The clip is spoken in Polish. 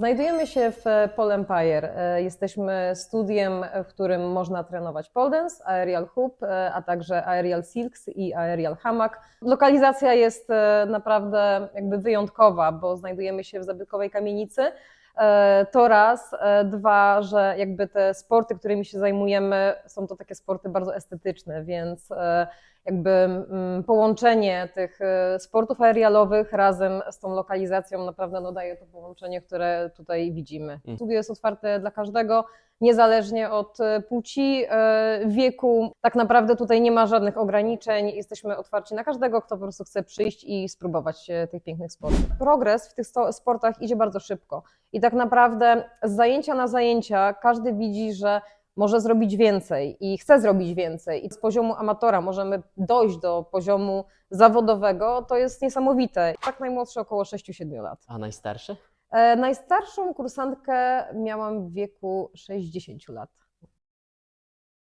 Znajdujemy się w Pole Empire. E, Jesteśmy studiem, w którym można trenować pole dance, aerial hoop, e, a także aerial silks i aerial hammock. Lokalizacja jest e, naprawdę jakby wyjątkowa, bo znajdujemy się w zabytkowej kamienicy. E, To raz, E, dwa, że jakby te sporty, którymi się zajmujemy, są to takie sporty bardzo estetyczne, więc e, jakby mm, połączenie tych sportów aerialowych razem z tą lokalizacją naprawdę no, daje to połączenie, które tutaj widzimy. Mhm. Studio jest otwarte dla każdego, niezależnie od płci, wieku. Tak naprawdę tutaj nie ma żadnych ograniczeń. Jesteśmy otwarci na każdego, kto po prostu chce przyjść i spróbować tych pięknych sportów. Progres w tych sportach idzie bardzo szybko i tak naprawdę z zajęcia na zajęcia każdy widzi, że może zrobić więcej i chce zrobić więcej. I z poziomu amatora możemy dojść do poziomu zawodowego, to jest niesamowite. Tak najmłodszy około 6-7 lat. A najstarszy? E, najstarszą kursantkę miałam w wieku 60 lat.